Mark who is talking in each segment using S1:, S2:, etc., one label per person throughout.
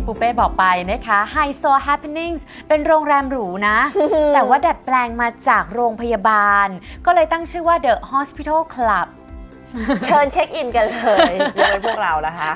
S1: อย่างที่ปูเป้บอกไปนะคะ High So Happenings เป็นโรงแรมหรูนะ แต่ว่าดัดแปลงมาจากโรงพยาบาล ก็เลยตั้งชื่อว่า The Hospital Club
S2: เชิญเช็คอินกันเลยยกเว้นพวกเรานะคะ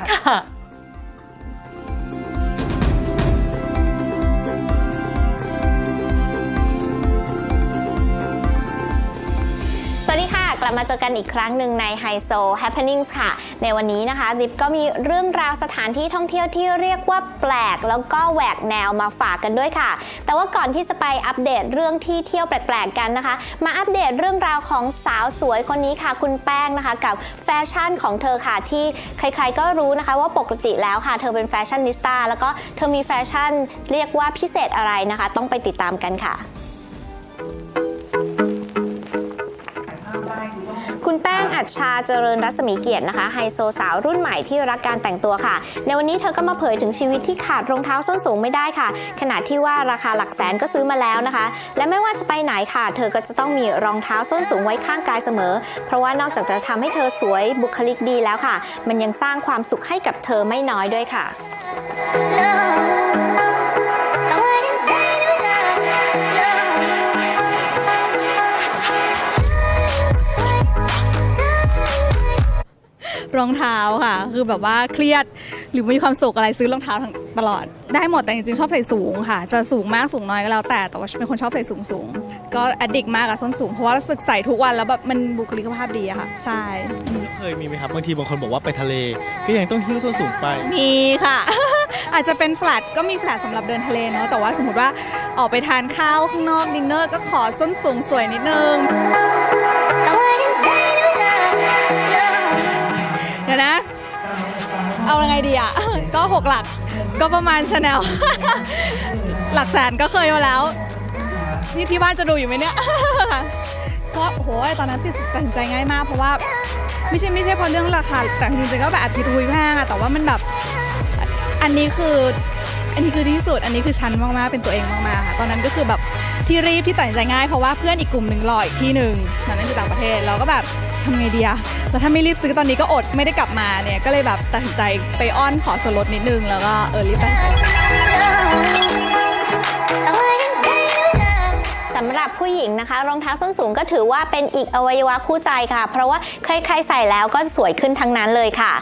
S3: มาเจอกันอีกครั้งหนึ่งใน h i โซ Happenings ค่ะ ในวันนี้นะคะดิบก็มีเรื่องราวสถานที่ท่องเที่ยวที่เรียกว่าแปลก แล้วก็แหวกแนวมาฝากกันด้วยค่ะ แต่ว่าก่อนที่จะไปอัปเดตเรื่องที่เที่ยวแปลกๆกันนะคะ มาอัปเดตเรื่องราวของสาวสวยคนนี้ค่ะ คุณแป้งนะคะ กับแฟชั่นของเธอค่ะที่ใครๆก็รู้นะคะ ว่าปกติแล้วค่ะ เธอเป็นแฟชั่นนิสต้าแล้วก็เธอมีแฟชั่นเรียกว่าพิเศษอะไรนะคะ ต้องไปติดตามกันค่ะ อัจชาเจริญรัศมีเกียรตินะคะไฮโซสาวรุ่นใหม่ที่รักการแต่งตัวค่ะ ในวันนี้เธอก็มาเผยถึงชีวิตที่ขาดรองเท้าส้นสูงไม่ได้ค่ะ ขณะที่ว่าราคาหลักแสนก็ซื้อมาแล้วนะคะ และไม่ว่าจะไปไหนค่ะ เธอก็จะต้องมีรองเท้าส้นสูงไว้ข้างกายเสมอ เพราะว่านอกจากจะทำให้เธอสวยบุคลิกดีแล้วค่ะ มันยังสร้างความสุขให้กับเธอไม่น้อยด้วยค่ะ
S4: รองเท้าค่ะ คือแบบว่าเครียดหรือมีความสุขอะไรซื้อรองเท้าทั้งตลอด ได้หมดแต่จริงๆชอบใส่สูงค่ะ จะสูงมากสูงน้อยก็แล้วแต่แต่ว่าเป็นคนชอบใส่สูงสูงก็อดิกมากอะส้นสูงเพราะว่ารู้สึกใส่ทุกวันแล้วแบบมันบุคลิกภาพดีอะค่ะ ใช่
S5: เคยมีไหมครับบางทีบางคนบอกว่าไปทะเล ก็ยังต้องหิ้วส้นสูงไป
S4: มีค่ะ อาจจะเป็นแฟลตก็มีแฟลตสำหรับเดินทะเลเนอะแต่ว่าสมมติว่าออกไปทานข้าวข้างนอกดินเนอร์ก็ขอส้นสูงสวยนิดนึง นะ เอายังไงดีอะ ก็หกหลัก ก็ประมาณชาแนล หลักแสนก็เคยมาแล้วนี่ที่บ้านจะดูอยู่ไหมเนี่ย ก็โหตอนนั้นติดตัดสินใจง่ายมาก เพราะว่าไม่ใช่ไม่ใช่เพราะเรื่องราคา แต่จริงๆก็แบบอัดผิดหุยแพงอะแต่ว่ามันแบบ อันนี้คืออันนี้คือที่สุด อันนี้คือชั้นมากๆ เป็นตัวเองมากๆค่ะ ตอนนั้นก็คือแบบที่รีบที่ตัดสินใจง่ายเพราะว่าเพื่อนอีกกลุ่มหนึ่งรออีกที่หนึ่งนั่นคือต่างประเทศ เราก็แบบ ทำไงดีอะแต่ถ้าไม่รีบซื้อตอนนี้ก็อดไม่ได้กลับมาเนี่ย ก็เลยแบบตัดสินใจไปอ้อนขอส่วนลดนิดนึง แล้วก็เออรีบตัดสินใจซื้อ
S3: สำหรับผู้หญิงนะคะ รองเท้าส้นสูงก็ถือว่าเป็นอีกอวัยวะคู่ใจค่ะ เพราะว่าใครๆใส่แล้วก็สวยขึ้นทั้งนั้นเลยค่ะ